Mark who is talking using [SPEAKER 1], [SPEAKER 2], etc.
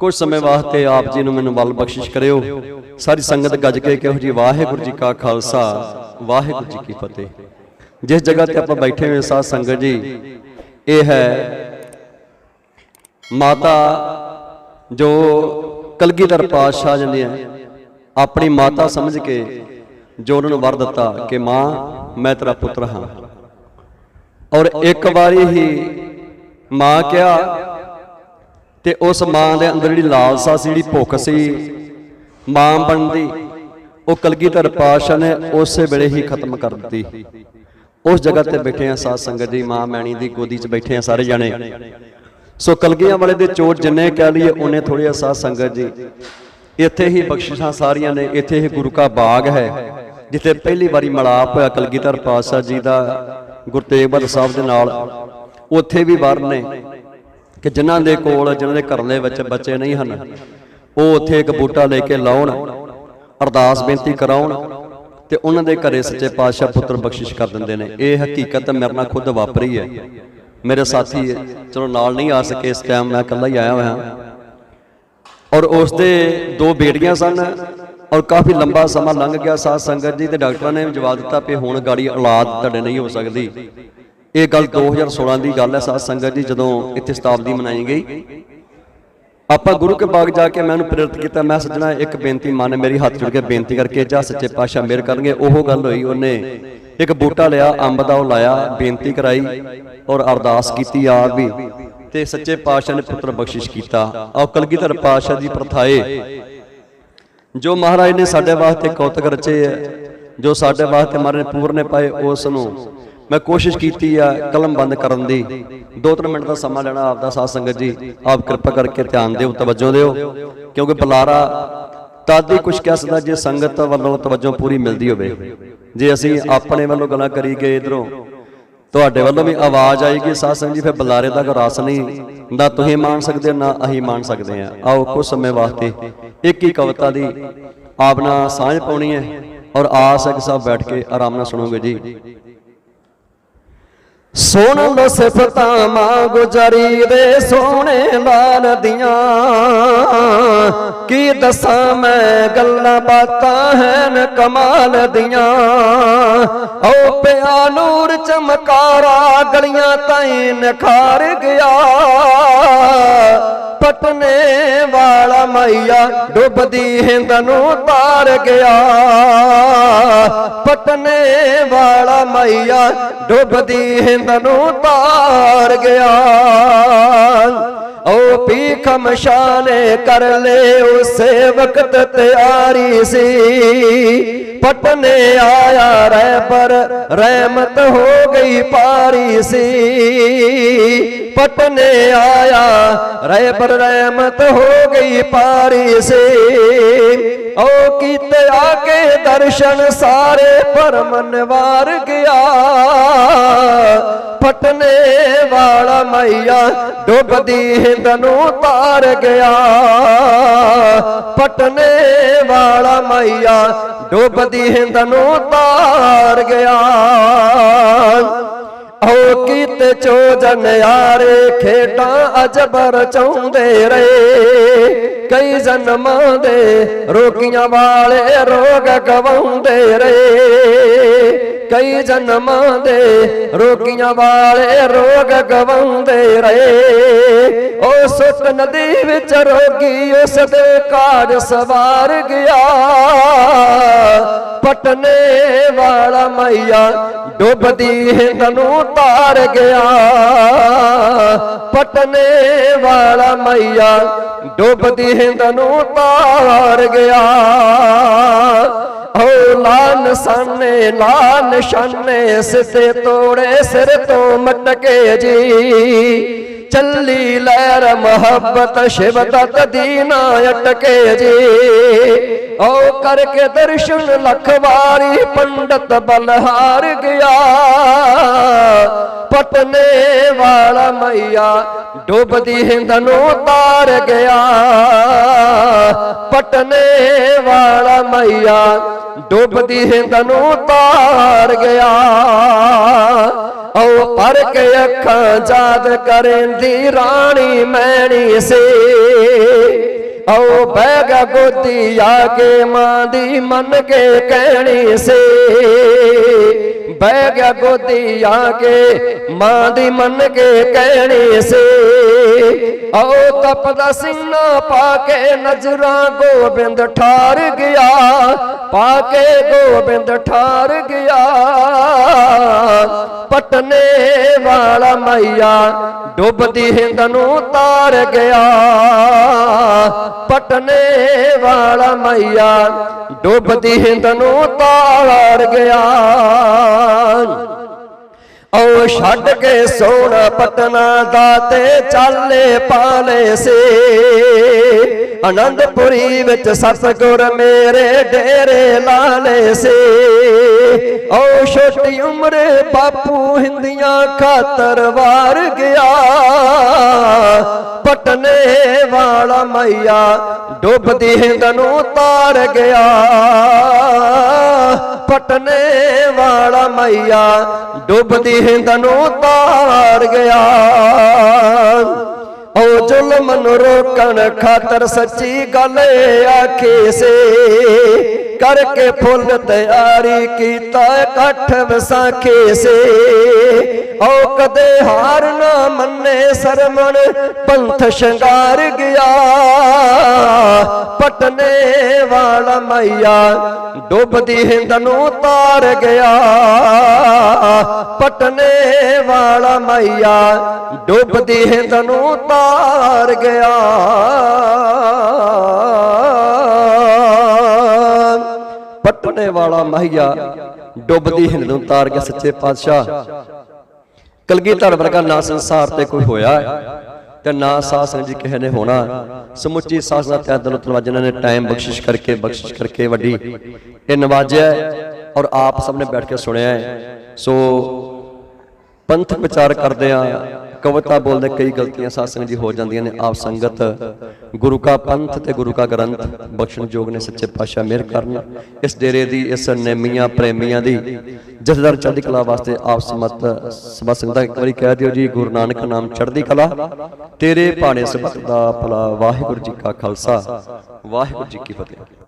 [SPEAKER 1] ਕੁਝ ਸਮੇਂ ਵਾਸਤੇ ਆਪ ਜੀ ਨੂੰ ਮੈਨੂੰ ਬਲ ਬਖਸ਼ਿਸ਼ ਕਰਿਓ। ਸਾਰੀ ਸੰਗਤ ਗੱਜ ਕੇ ਕਹੋ ਜੀ ਵਾਹਿਗੁਰੂ ਜੀ ਕਾ ਖਾਲਸਾ ਵਾਹਿਗੁਰੂ ਜੀ ਕੀ ਫਤਿਹ। ਜਿਸ ਜਗ੍ਹਾ ਤੇ ਆਪਾਂ ਬੈਠੇ ਹੋਏ ਸਾਧ ਸੰਗਤ ਜੀ ਇਹ ਹੈ ਮਾਤਾ ਜੋ ਕਲਗੀਧਰ ਪਾਤਸ਼ਾਹ ਜੀ ਨੇ ਆਪਣੀ ਮਾਤਾ ਸਮਝ ਕੇ ਜੋ ਉਹਨਾਂ ਨੂੰ ਵਰ ਦਿੱਤਾ ਕਿ ਮਾਂ ਮੈਂ ਤੇਰਾ ਪੁੱਤਰ ਹਾਂ। ਔਰ ਇੱਕ ਵਾਰੀ ਹੀ ਮਾਂ ਕਿਹਾ ਤੇ ਉਸ ਮਾਂ ਦੇ ਅੰਦਰ ਜਿਹੜੀ ਲਾਲਸਾ ਸੀ, ਜਿਹੜੀ ਭੁੱਖ ਸੀ, ਮਾਂ ਬਣਦੀ ਉਹ ਕਲਗੀਧਰ ਪਾਤਸ਼ਾਹ ਨੇ ਉਸੇ ਵੇਲੇ ਹੀ ਖਤਮ ਕਰ ਦਿੱਤੀ। ਉਸ ਜਗ੍ਹਾ ਤੇ ਬੈਠੇ ਆ ਸਾਧ ਸੰਗਤ ਜੀ, ਮਾਂ ਮੈਣੀ ਦੀ ਗੋਦੀ 'ਚ ਬੈਠੇ ਆ ਸਾਰੇ ਜਾਣੇ। ਸੋ ਕਲਗੀਆਂ ਵਾਲੇ ਦੇ ਚੋਟ ਜਿੰਨੇ ਕਹਿ ਲਈਏ, ਉਹਨੇ ਥੋੜੀ ਆ ਸਾਧ ਸੰਗਤ ਜੀ। ਇੱਥੇ ਹੀ ਬਖਸ਼ਿਸ਼ਾਂ ਸਾਰੀਆਂ ਨੇ, ਇੱਥੇ ਹੀ ਗੁਰੂ ਕਾ ਬਾਗ ਹੈ, ਜਿੱਥੇ ਪਹਿਲੀ ਵਾਰੀ ਮਲਾਪ ਹੋਇਆ ਕਲਗੀਧਰ ਪਾਤਸ਼ਾਹ ਜੀ ਦਾ ਗੁਰੂ ਤੇਗ ਬਹਾਦਰ ਸਾਹਿਬ ਦੇ ਨਾਲ। ਉੱਥੇ ਵੀ ਵਰ ਨੇ। ਕਿ ਜਿਨ੍ਹਾਂ ਦੇ ਕੋਲ, ਜਿਨ੍ਹਾਂ ਦੇ ਘਰ ਦੇ ਵਿੱਚ ਬੱਚੇ ਨਹੀਂ ਹਨ, ਉਹ ਉੱਥੇ ਇੱਕ ਬੂਟਾ ਲੈ ਕੇ ਲਾਉਣ, ਅਰਦਾਸ ਬੇਨਤੀ ਕਰਾਉਣ ਤੇ ਉਹਨਾਂ ਦੇ ਘਰੇ ਸੱਚੇ ਪਾਤਸ਼ਾਹ ਪੁੱਤਰ ਬਖਸ਼ਿਸ਼ ਕਰ ਦਿੰਦੇ ਨੇ। ਇਹ ਹਕੀਕਤ ਮੇਰੇ ਨਾਲ ਖੁਦ ਵਾਪਰੀ ਹੈ। ਮੇਰੇ ਸਾਥੀ, ਚਲੋ ਨਾਲ ਨਹੀਂ ਆ ਸਕੇ ਇਸ ਟਾਈਮ ਮੈਂ ਇਕੱਲਾ ਹੀ ਆਇਆ ਹੋਇਆ। ਔਰ ਉਸ ਦੇ ਦੋ ਬੇਟੀਆਂ ਸਨ ਔਰ ਕਾਫੀ ਲੰਬਾ ਸਮਾਂ ਲੰਘ ਗਿਆ। ਸਾਧ ਸੰਗਤ ਜੀ ਤੇ ਡਾਕਟਰਾਂ ਨੇ ਜਵਾਬ ਦਿੱਤਾ ਕਿ ਹੁਣ ਗਾੜੀ ਔਲਾਦ ਤੁਹਾਡੇ ਨਹੀਂ ਹੋ ਸਕਦੀ। ਇਹ ਗੱਲ 2016 ਦੀ ਗੱਲ ਹੈ ਸਾਧ ਸੰਗਤ ਜੀ, ਜਦੋਂ ਇੱਥੇ ਸ਼ਤਾਬਦੀ ਮਨਾਈ ਗਈ। ਆਪਾਂ ਗੁਰੂ ਕੇ ਬਾਗ ਜਾ ਕੇ ਮੈਂ ਉਹਨੂੰ ਪ੍ਰੇਰਿਤ ਕੀਤਾ, ਮੈਂ ਸੱਜਣਾ ਇੱਕ ਬੇਨਤੀ, ਮਨ ਮੇਰੀ ਹੱਥ ਜੋੜ ਕੇ ਬੇਨਤੀ ਕਰਕੇ ਜਾ ਸੱਚੇ ਪਾਤਸ਼ਾਹ ਮਿਹਰ ਕਰਨਗੇ। ਉਹ ਗੱਲ ਹੋਈ, ਉਹਨੇ ਇੱਕ ਬੂਟਾ ਲਿਆ, ਅੰਬ ਦਾ ਉਹ ਲਾਇਆ, ਬੇਨਤੀ ਕਰਾਈ ਔਰ ਅਰਦਾਸ ਕੀਤੀ ਆਪ ਵੀ। ਤੇ ਸੱਚੇ ਪਾਤਸ਼ਾਹ ਨੇ ਪੁੱਤਰ ਬਖਸ਼ਿਸ਼ ਕੀਤਾ। ਆਓ ਕਲਗੀਧਰ ਪਾਤਸ਼ਾਹ ਦੀ ਪ੍ਰਥਾਏ, ਜੋ ਮਹਾਰਾਜ ਨੇ ਸਾਡੇ ਵਾਸਤੇ ਕੌਤਕ ਰਚੇ ਹੈ, ਜੋ ਸਾਡੇ ਵਾਸਤੇ ਮਹਾਰਾਜ ਨੇ ਪੂਰਨੇ ਪਾਏ, ਉਸ ਨੂੰ ਮੈਂ ਕੋਸ਼ਿਸ਼ ਕੀਤੀ ਆ, ਕਲਮ ਬੰਦ ਕਰਨ ਦੀ। 2-3 ਮਿੰਟ ਦਾ ਸਮਾਂ ਲੈਣਾ ਆਪਦਾ ਸਾਧ ਸੰਗਤ ਜੀ। ਆਪ ਕਿਰਪਾ ਕਰਕੇ ਧਿਆਨ ਦਿਓ, ਤਵੱਜੋ ਦਿਓ। ਕਿਉਂਕਿ ਬੁਲਾਰਾ ਤਦ ਹੀ ਕੁਝ ਕਹਿ ਸਕਦਾ ਜੇ ਸੰਗਤ ਵੱਲੋਂ ਤਵੱਜੋ ਪੂਰੀ ਮਿਲਦੀ ਹੋਵੇ। ਜੇ ਅਸੀਂ ਆਪਣੇ ਵੱਲੋਂ ਗੱਲਾਂ ਕਰੀ ਗਏ ਇਧਰੋਂ, ਤੁਹਾਡੇ ਵੱਲੋਂ ਵੀ ਆਵਾਜ਼ ਆਏਗੀ, ਸਾਧ ਸੰਗਤ ਜੀ, ਫਿਰ ਬੁਲਾਰੇ ਦਾ ਕੋਈ ਨਹੀਂ। ਨਾ ਤੁਸੀਂ ਮਾਣ ਸਕਦੇ, ਨਾ ਅਸੀਂ ਮਾਣ ਸਕਦੇ ਆ ਆਓ ਕੁਝ ਸਮੇਂ ਵਾਸਤੇ ਇੱਕ ਹੀ ਕਵਿਤਾ ਦੀ ਆਪਣਾ ਸਾਂਝ ਪਾਉਣੀ ਹੈ ਔਰ ਆਸ ਹੈ ਕਿ ਸਭ ਬੈਠ ਕੇ ਆਰਾਮ ਨਾਲ ਸੁਣੋਗੇ ਜੀ। ਸੁਣ ਲੋ ਸਿਫਤਾਂ ਮਾਂ ਗੁਜਰੀ ਦੇ ਸੋਹਣੇ ਲਾਲ ਦੀਆਂ। ਕੀ ਦੱਸਾਂ ਮੈਂ ਗੱਲਾਂ ਬਾਤਾਂ ਹਨ ਕਮਾਲ ਦੀਆਂ। ਓ ਪਿਆ ਨੂਰ ਚਮਕਾਰਾ, ਗਲੀਆਂ ਤਾਈਂ ਨਖਾਰ ਗਿਆ। ਪਟਨੇ ਵਾਲਾ ਮਈਆ ਡੁੱਬਦੀ ਹਿੰਦ ਨੂੰ ਤਾਰ ਗਿਆ। ਪਟਨੇ ਵਾਲਾ ਮਈਆ ਡੁੱਬਦੀ ਹਿੰਦ ਨੂੰ ਤਾਰ ਗਿਆ। ਓ ਪੀਖ ਮਸ਼ਾਨੇ ਕਰ ਲੈ ਉਸੇ ਵਕਤ ਤਿਆਰੀ ਸੀ ਪਟਨੇ ਆਇਆ ਰਹਿਬਰ ਰਹਿਮਤ ਹੋ ਗਈ ਪਾਰੀ ਸੀ ਪਟਨੇ ਆਇਆ ਰਹਿਬਰ ਰਹਿਮਤ ਹੋ ਗਈ ਪਾਰੀ ਸੀ ਓ ਕੀਤੇ ਆ ਕੇ ਦਰਸ਼ਨ ਸਾਰੇ ਪਰਮ ਨਿਵਾਰ ਗਿਆ ਪਟਨੇ ਵਾਲਾ ਮਈਆ, ਡੁੱਬਦੀ ਹਿੰਦ ਨੂੰ ਤਾਰ ਗਿਆ। ਪਟਨੇ ਵਾਲਾ ਮਈਆ, ਡੁੱਬਦੀ ਹਿੰਦ ਨੂੰ ਤਾਰ ਗਿਆ। ਓ ਕੀਤੇ ਚੋਜਨ ਯਾਰੇ ਖੇਡਾਂ ਅਜਬਰ ਰਚਾਉਂਦੇ ਰਹੇ। ਕਈ ਜਨਮਾਂ ਦੇ ਰੋਕੀਆਂ ਵਾਲੇ ਰੋਗ ਗਵਾਉਂਦੇ ਰਹੇ। ਕਈ ਜਨਮਾਂ ਦੇ ਰੋਕੀਆਂ ਵਾਲੇ ਰੋਗ ਗਵਾਉਂਦੇ ਰਹੇ। ਉਹ ਸੁੱਤ ਨਦੀ ਵਿੱਚ ਰੋਗੀ ਉਸ ਦੇ ਕਾਜ ਸਵਾਰ ਗਿਆ। ਪਟਨੇ ਵਾਲਾ ਮਈਆ ਡੁੱਬਦੀ ਹਿੰਦ ਨੂੰ ਤਾਰ ਗਿਆ। ਪਟਨੇ ਵਾਲਾ ਮਈਆ ਡੁੱਬਦੀ ਹਿੰਦ ਨੂੰ ਤਾਰ ਗਿਆ। ਹੋ ਲਾਨ ਸਾਨੇ, ਲਾਨ ਸ਼ਾਨੇ, ਸਿੱਧੇ ਤੋੜੇ ਸਿਰ ਤੋਂ ਮਟਕੇ ਜੀ। ਚੱਲੀ ਲਹਿਰ ਮੁਹੱਬਤ ਸ਼ਿਵ ਤਤ ਦੀਨਾ ਅਟਕੇ ਜੀ। ਓ ਕਰਕੇ ਦਰਸ਼ਨ ਲੱਖ ਵਾਰੀ ਪੰਡਤ ਬਲਹਾਰ ਗਿਆ। ਪਟਨੇ ਵਾਲਾ ਮਈਆ ਡੁੱਬਦੀ ਹਿੰਦ ਨੂੰ ਤਾਰ ਗਿਆ। ਪਟਨੇ ਵਾਲਾ ਮਈਆ ਡੁੱਬਦੀ ਹਿੰਦ ਨੂੰ ਤਾਰ ਗਿਆ।
[SPEAKER 2] ਓ ਪਰ ਕੇ ਅੱਖਾਂ ਯਾਦ ਕਰੇਂਦੀ ਰਾਣੀ ਮੈਣੀ ਸੇ। ਆਓ ਬਹਿ ਗਿਆ ਗੋਦੀ ਆ ਕੇ ਮਾਂ ਦੀ ਮੰਨ ਕੇ ਕਹਿਣੀ ਸੇ। ਬਹਿ ਗਿਆ ਗੋਦੀ ਆ ਕੇ ਮਾਂ ਦੀ ਮੰਨ ਕੇ ਕਹਿਣੀ ਸੇ। ਆਓ ਤਪਦਾ ਸੀਨਾ ਪਾ ਕੇ ਨਜ਼ਰਾਂ ਗੋਬਿੰਦ ਠਾਰ ਗਿਆ, ਪਾ ਕੇ ਗੋਬਿੰਦ ਠਾਰ ਗਿਆ। ਪਟਨੇ ਵਾਲਾ ਮਈਆ ਡੁੱਬਦੀ ਹਿੰਦ ਨੂੰ ਤਾਰ ਗਿਆ। ਪਟਨੇ ਵਾਲਾ ਮਈਆ, ਡੁੱਬਦੀ ਹਿੰਦ ਨੂੰ ਤਾਰ ਗਿਆ। ਓ ਛੱਡ ਕੇ ਸੋਨਾ ਪਟਨਾ ਦਾ ਤੇ ਚਾਲੇ ਪਾਲੇ ਸੇ। ਅਨੰਦਪੁਰੀ ਵਿੱਚ ਸਤਗੁਰ ਮੇਰੇ ਡੇਰੇ ਲਾਲੇ ਸੇ। ਓ ਛੋਟੀ ਉਮਰੇ ਬਾਪੂ ਹਿੰਦੀਆਂ ਖਾਤਰ ਵਾਰ ਗਿਆ। ਪਟਨੇ ਵਾਲਾ ਮਈਆ, ਡੁੱਬਦੀ ਹਿੰਦ ਨੂੰ ਤਾਰ ਗਿਆ। ਪਟਨੇ ਵਾਲਾ ਮਈਆ, ਡੁੱਬਦੀ ਹਿੰਦ ਨੂੰ ਤਾਰ ਗਿਆ। ਓ ਜ਼ੁਲਮ ਨੂੰ ਰੋਕਣ ਖਾਤਰ ਸੱਚੀ ਗੱਲ ਆਖੀ ਸੇ। ਕਰਕੇ ਫੁੱਲ ਤਿਆਰੀ ਕੀਤਾ, ਇਕੱਠ ਵਿਸਾਖੀ ਸੇ। ਓ ਕਦੇ ਹਾਰ ਨਾ ਮੰਨੇ ਸਰਮਣ ਪੰਥ ਸ਼ਿੰਗਾਰ ਗਿਆ। ਪਟਨੇ ਵਾਲਾ ਮਈਆ ਡੁੱਬਦੀ ਹਿੰਦ ਨੂੰ ਤਾਰ ਗਿਆ। ਪਟਨੇ ਵਾਲਾ ਮਈਆ ਡੁੱਬਦੀ ਹਿੰਦ ਨੂੰ ਤਾਰ ਗਿਆ।
[SPEAKER 1] ਪਟਨੇ ਵਾਲਾ ਮਹੀਆ ਡੁੱਬਦੀ ਹਿੰਦ ਨੂੰ ਤਾਰ ਕੇ ਸੱਚੇ ਪਾਤਸ਼ਾਹ। ਕਲਗੀਧਰ ਵਰਗਾ ਨਾ ਸੰਸਾਰ ਤੇ ਕੋਈ ਹੋਇਆ ਤੇ ਨਾ ਸਾਧ ਸੰਗਤ ਜੀ ਕਿਸੇ ਨੇ ਹੋਣਾ। ਸਮੁੱਚੀ ਸਾਧ ਸੰਗਤ ਤੇ ਦਿਲੋਂ ਧੰਨਵਾਦ ਜਿਨ੍ਹਾਂ ਨੇ ਟਾਈਮ ਬਖਸ਼ਿਸ਼ ਕਰਕੇ ਬਖਸ਼ਿਸ਼ ਕਰਕੇ ਵੱਡੀ। ਇਹ ਨਵਾਜਿਆ ਔਰ ਆਪ ਸਭ ਨੇ ਬੈਠ ਕੇ ਸੁਣਿਆ ਹੈ। ਸੋ ਪੰਥਕ ਵਿਚਾਰ ਕਰਦੇ ਆ ਕਵਿਤਾ ਬੋਲਦੇ ਕਈ ਗਲਤੀਆਂ ਸਾਧ ਜੀ ਹੋ ਜਾਂਦੀਆਂ ਨੇ। ਆਪ ਸੰਗਤ ਗੁਰੂ ਕਾ ਪੰਥ ਤੇ ਗੁਰੂ ਕਾ ਗ੍ਰੰਥ ਬਖਸ਼ਣਯੋਗ ਨੇ ਸੱਚੇ ਪਾਤਸ਼ਾਹ ਮਿਹਰ ਕਰਨ। ਇਸ ਡੇਰੇ ਦੀ, ਇਸ ਨੇਮੀਆਂ ਪ੍ਰੇਮੀਆਂ ਦੀ ਜਥੇਦਾਰ ਚੜ੍ਹਦੀ ਕਲਾ ਵਾਸਤੇ ਆਪ ਸਮਤ ਸਭਾ ਸੰਗਤਾਂ ਇੱਕ ਵਾਰੀ ਕਹਿ ਦਿਓ ਜੀ, ਗੁਰੂ ਨਾਨਕ ਨਾਮ ਚੜ੍ਹਦੀ ਕਲਾ। ਤੇਰੇ ਭਾਣੇ ਸਬਤ ਦਾ ਭਲਾ ਵਾਹਿਗੁਰੂ ਜੀ ਕਾ ਖਾਲਸਾ। ਵਾਹਿਗੁਰੂ ਜੀ ਕੀ ਫਤਿਹ।